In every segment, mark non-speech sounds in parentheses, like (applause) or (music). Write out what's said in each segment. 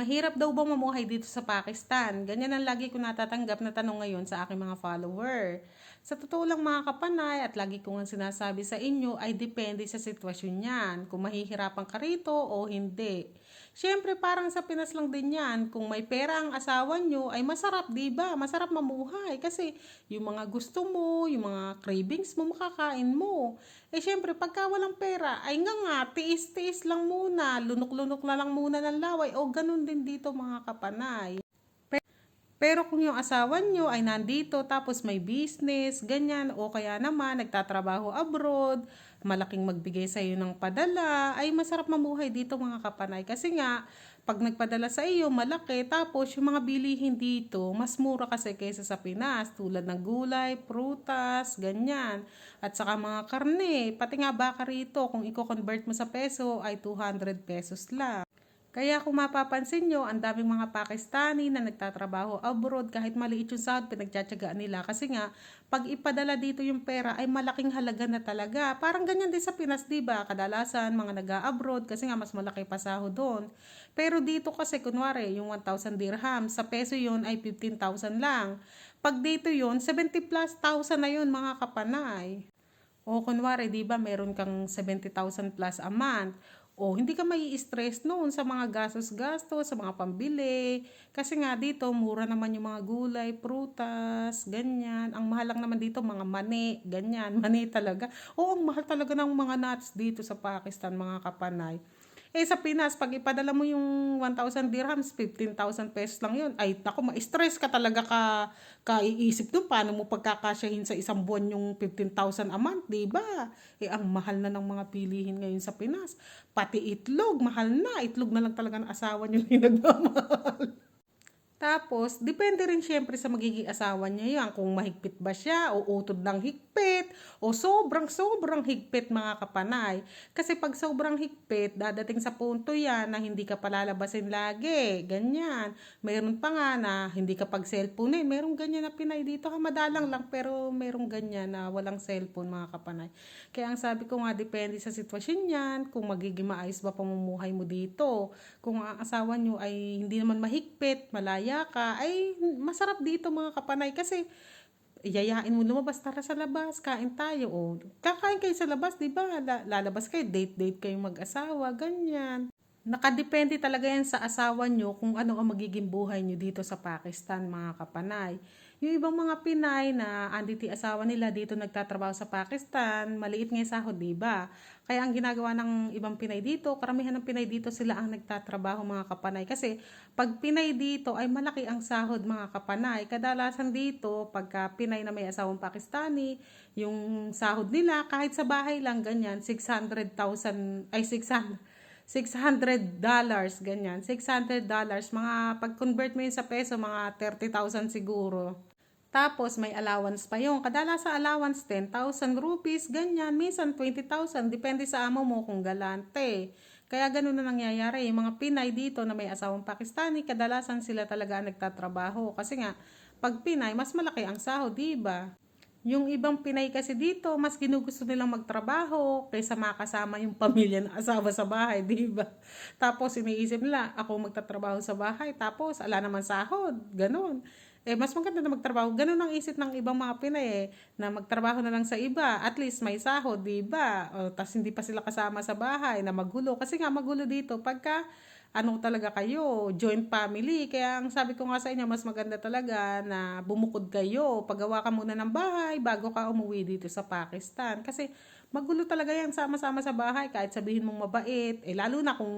Mahirap daw ba mamuhay dito sa Pakistan? Ganyan ang lagi ko natatanggap na tanong ngayon sa aking mga follower. Sa totoo lang mga kapanay at lagi ko nga sinasabi sa inyo ay depende sa sitwasyon yan. Kung mahihirapan ka rito o hindi. Siyempre parang sa Pinas lang din yan. Kung may pera ang asawa nyo ay masarap, di ba? Masarap mamuhay. Kasi yung mga gusto mo, yung mga cravings mo, makakain mo. Eh siyempre pagka walang pera ay nga nga, tiis-tiis lang muna. Lunok-lunok na lang muna ng laway. O ganun din dito mga kapanay. Pero kung yung asawa nyo ay nandito tapos may business, ganyan, o kaya naman nagtatrabaho abroad, malaking magbigay sa iyo ng padala, ay masarap mamuhay dito mga kapanay. Kasi nga, pag nagpadala sa iyo, malaki, tapos yung mga bilihin dito, mas mura kasi kaysa sa Pinas, tulad ng gulay, prutas, ganyan. At saka mga karne, pati nga baka rito, kung i-convert mo sa peso, ay 200 pesos lang. Kaya kung mapapansin nyo, ang daming mga Pakistani na nagtatrabaho abroad kahit maliit yung sahod, pinagtsatsagaan nila. Kasi nga, pag ipadala dito yung pera ay malaking halaga na talaga. Parang ganyan din sa Pinas, di ba? Kadalasan, mga nag-abroad kasi nga mas malaki pa sahod doon. Pero dito kasi, kunwari, yung 1,000 dirham, sa peso yun ay 15,000 lang. Pag dito yun, 70 plus thousand na yun mga kapanay. O kunwari, di ba, meron kang 70,000 plus a month. O hindi ka mai stress noon sa mga gastos-gastos, sa mga pambili. Kasi nga dito, mura naman yung mga gulay, prutas, ganyan. Ang mahal lang naman dito, mga mani, ganyan. (laughs) Mani talaga. Oo, ang mahal talaga ng mga nuts dito sa Pakistan, mga kapanay. Eh sa Pinas, pag ipadala mo yung 1,000 dirhams, 15,000 pesos lang yun. Ay, naku, ma-stress ka talaga ka, kaiisip doon. Paano mo pagkakasyahin sa isang buwan yung 15,000 a month, di ba? Eh, ang mahal na ng mga pilihin ngayon sa Pinas. Pati itlog, mahal na. Itlog na lang talaga ng asawa niyo (laughs) yung nagmamahal. Tapos, depende rin syempre sa magiging asawa niya yan. Kung mahigpit ba siya, o utod ng higpit, o sobrang sobrang higpit mga kapanay. Kasi pag sobrang higpit, dadating sa punto yan na hindi ka palalabasin lagi. Ganyan. Meron pa nga na hindi ka pag cellphone eh. Merong ganyan na Pinay dito. Ha, madalang lang pero merong ganyan na walang cellphone mga kapanay. Kaya ang sabi ko nga, depende sa sitwasyon yan. Kung magiging maayos ba pamumuhay mo dito. Kung ang asawa nyo ay hindi naman mahigpit, malaya ka, ay masarap dito mga kapanay kasi yayain mo lumabas tara sa labas, kain tayo. O, kakain kayo sa labas, di ba? Lalabas kayo, date-date kayong mag-asawa, ganyan. Nakadepende talaga yan sa asawa nyo kung ano ang magiging buhay nyo dito sa Pakistan, mga kapanay. Yung ibang mga Pinay na anditi asawa nila dito nagtatrabaho sa Pakistan, maliit nga sahod, di ba? Kaya ang ginagawa ng ibang Pinay dito, karamihan ng Pinay dito sila ang nagtatrabaho mga kapanay. Kasi pag Pinay dito ay malaki ang sahod mga kapanay. Kadalasan dito, pagka Pinay na may asawang Pakistani, yung sahod nila kahit sa bahay lang ganyan, 600,000 ay 600 600 dollars, ganyan. 600 dollars, mga pag-convert mo yun sa peso, mga 30,000 siguro. Tapos may allowance pa yung. Kadalasan allowance 10,000 rupees, ganyan. Minsan 20,000, depende sa amo mo kung galante. Kaya ganun na nangyayari. Yung mga Pinay dito na may asawang Pakistani, kadalasan sila talaga nagtatrabaho. Kasi nga, pag Pinay, mas malaki ang sahod, di ba? Yung ibang Pinay kasi dito, mas ginugusto nilang magtrabaho kaysa makasama yung pamilya na asawa sa bahay, di ba? Tapos iniisip nila, ako magtatrabaho sa bahay, tapos ala naman sahod, ganun. Eh, mas maganda na magtrabaho. Ganun ang isip ng ibang mga Pinay eh, na magtrabaho na lang sa iba. At least may sahod, di ba? Tapos hindi pa sila kasama sa bahay na magulo. Kasi nga magulo dito pagka ano talaga kayo, joint family. Kaya ang sabi ko nga sa inyo, mas maganda talaga na bumukod kayo. Pagawa ka muna ng bahay bago ka umuwi dito sa Pakistan. Kasi magulo talaga yan sama-sama sa bahay. Kahit sabihin mong mabait, eh lalo na kung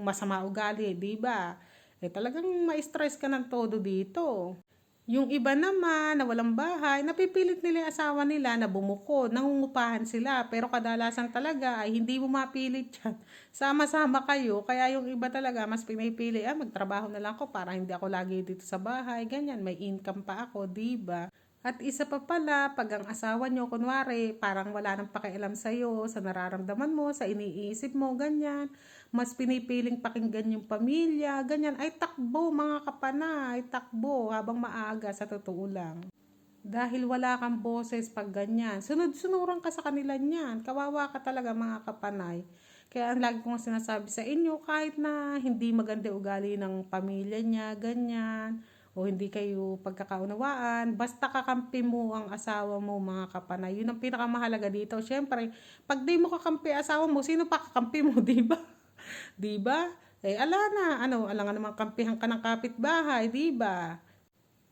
masama ugali, di ba? Eh talagang ma-stress ka ng todo dito. Yung iba naman na walang bahay, napipilit nila yung asawa nila na bumukod, nangungupahan sila. Pero kadalasan talaga ay hindi mo mapilit yan. (laughs) Sama-sama kayo, kaya yung iba talaga mas pinipili, ah, magtrabaho na lang ako para hindi ako lagi dito sa bahay. Ganyan, may income pa ako, di ba? At isa pa pala, pag ang asawa nyo, kunwari, parang wala nang pakialam sa'yo, sa nararamdaman mo, sa iniisip mo, ganyan. Mas pinipiling pakinggan yung pamilya, ganyan. Ay takbo mga kapanay, takbo habang maaga sa totoo lang. Dahil wala kang boses pag ganyan. Sunod-sunuran ka sa kanila niyan. Kawawa ka talaga mga kapanay. Kaya ang lagi ko nga sinasabi sa inyo, kahit na hindi maganda ugali ng pamilya niya, ganyan, o hindi kayo pagkakaunawaan, basta kakampi mo ang asawa mo, mga kapanay. Yun ang pinakamahalaga dito. Siyempre, pag di mo kakampi asawa mo, sino pa kakampi mo, (laughs) di ba? di ba? Eh, ala na, ano, ala nga naman kampihan ka ng kapitbahay, di ba?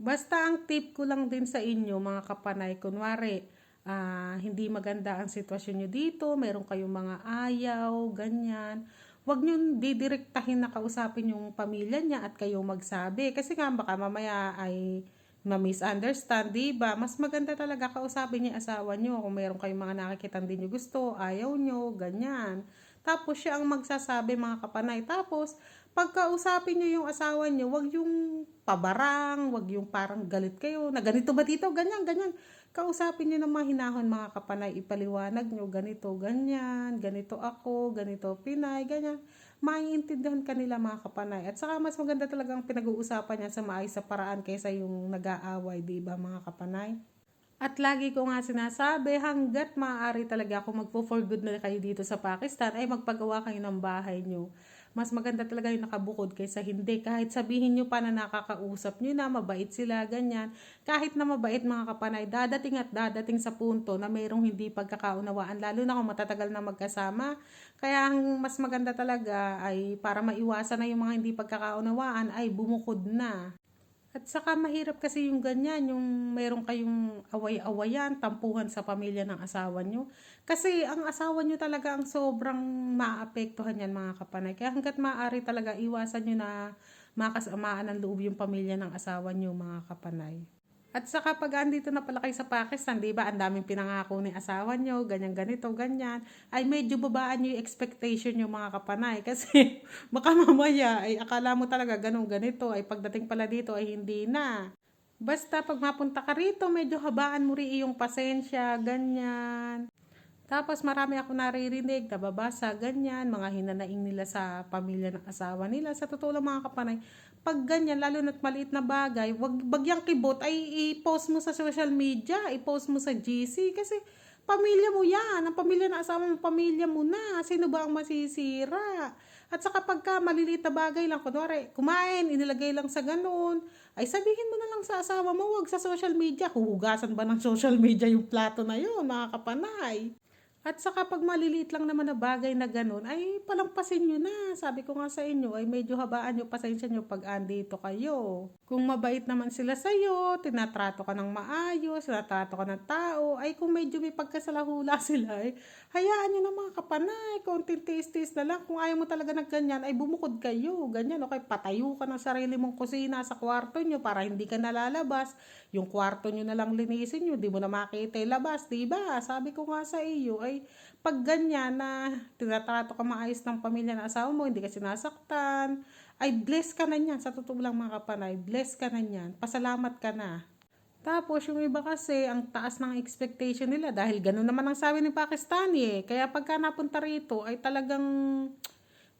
Basta ang tip ko lang din sa inyo, mga kapanay, kunwari, ah, hindi maganda ang sitwasyon nyo dito, meron kayong mga ayaw, ganyan. Huwag nyo didirektahin na kausapin yung pamilya niya at kayo magsabi. Kasi nga baka mamaya ay ma-misunderstand, di ba? Mas maganda talaga kausapin niya asawa nyo kung meron kayong mga nakikita din nyo gusto, ayaw nyo, ganyan. Tapos siya ang magsasabi mga kapanay. Tapos, pagkausapin nyo yung asawa nyo, wag yung pabarang, wag yung parang galit kayo, na ganito ba dito, ganyan, ganyan. Kausapin nyo ng mahinahon mga kapanay, ipaliwanag nyo, ganito, ganyan, ganito ako, ganito, Pinay, ganyan. Maiintindihan kanila mga kapanay. At saka mas maganda talagang pinag-uusapan niya sa maayos sa paraan kaysa yung nag-aaway, di ba mga kapanay? At lagi ko nga sinasabi, hanggat maaari talaga ako magpo-for good na kayo dito sa Pakistan, ay magpagawa kayo ng bahay nyo. Mas maganda talaga yung nakabukod kaysa hindi. Kahit sabihin nyo pa na nakakausap nyo na, mabait sila, ganyan. Kahit na mabait mga kapanay, dadating at dadating sa punto na mayroong hindi pagkakaunawaan, lalo na kung matatagal na magkasama. Kaya ang mas maganda talaga ay para maiwasan na yung mga hindi pagkakaunawaan ay bumukod na. At saka mahirap kasi yung ganyan, yung meron kayong away-awayan, tampuhan sa pamilya ng asawa nyo. Kasi ang asawa nyo talaga ang sobrang maapektuhan yan mga kapanay. Kaya hanggat maaari talaga iwasan nyo na makasamaan ng loob yung pamilya ng asawa nyo mga kapanay. At saka pag andito na pala kayo sa Pakistan, di ba, ang daming pinangako ni asawa nyo, ganyan ganito, ganyan, ay medyo babaan nyo yung expectation nyo mga kapanay. (laughs) Kasi baka mamaya, ay akala mo talaga ganun ganito, ay pagdating pala dito ay hindi na. Basta pag mapunta ka rito, medyo habaan mo rin iyong pasensya, ganyan. Tapos marami ako naririnig, nababasa, ganyan, mga hinanaing nila sa pamilya ng asawa nila. Sa totoo lang mga kapanay, pag ganyan, lalo na't maliit na bagay, wag bagyang kibot ay i-post mo sa social media, i-post mo sa GC kasi pamilya mo yan, ang pamilya ng asawa mo, pamilya mo na, sino ba ang masisira? At saka pagka maliliit na bagay lang, kunwari, kumain, inilagay lang sa ganun, ay sabihin mo na lang sa asawa mo, wag sa social media, huhugasan ba ng (laughs) social media yung plato na yun, mga kapanay? At saka pag maliliit lang naman na bagay na ganun, ay palampasin nyo na. Sabi ko nga sa inyo, ay medyo habaan nyo, pasensya nyo pag andito kayo. Kung mabait naman sila sa'yo, tinatrato ka ng maayos, tinatrato ka ng tao, ay kung medyo may pagkasalahula (laughs) sila, ay hayaan nyo na mga kapanay, konting tiis-tiis na lang. Kung ayaw mo talaga ng ganyan, ay bumukod kayo. Ganyan, okay, patayo ka ng sarili mong kusina sa kwarto nyo para hindi ka nalalabas. Yung kwarto nyo na lang linisin nyo, di mo na makita labas, di ba? Sabi ko nga sa iyo, ay pag ganyan na tinatrato ka maayos ng pamilya ng asawa mo, hindi ka sinasaktan, ay bless ka na niyan. Sa totoo lang mga kapanay, bless ka na niyan. Pasalamat ka na. Tapos yung iba kasi, ang taas ng expectation nila dahil ganun naman ang sabi ni Pakistani eh. Kaya pagka napunta rito ay talagang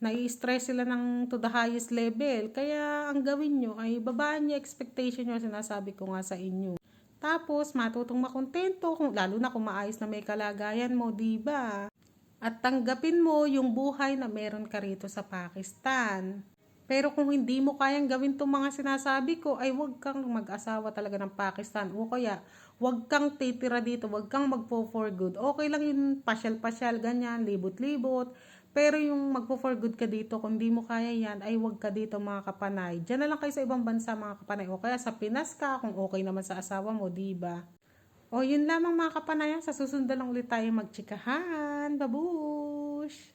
nai-stress sila ng to the highest level. Kaya ang gawin nyo ay babaan nyo expectation nyo, sinasabi ko nga sa inyo. Tapos, matutong makontento, kung, lalo na kung maayos na may kalagayan mo, di ba? At tanggapin mo yung buhay na meron ka rito sa Pakistan. Pero kung hindi mo kayang gawin itong mga sinasabi ko, ay huwag kang mag-asawa talaga ng Pakistan. O kaya, huwag kang titira dito, huwag kang magpo for good. Okay lang yung pasyal-pasyal, ganyan, libot-libot. Pero yung magpo-for good ka dito, kung di mo kaya yan, ay huwag ka dito mga kapanay. Diyan na lang kayo sa ibang bansa mga kapanay. O kaya sa Pinas ka, kung okay naman sa asawa mo, di ba? O yun lamang mga kapanay, sa susunod na lang ulit tayo magchikahan. Babush!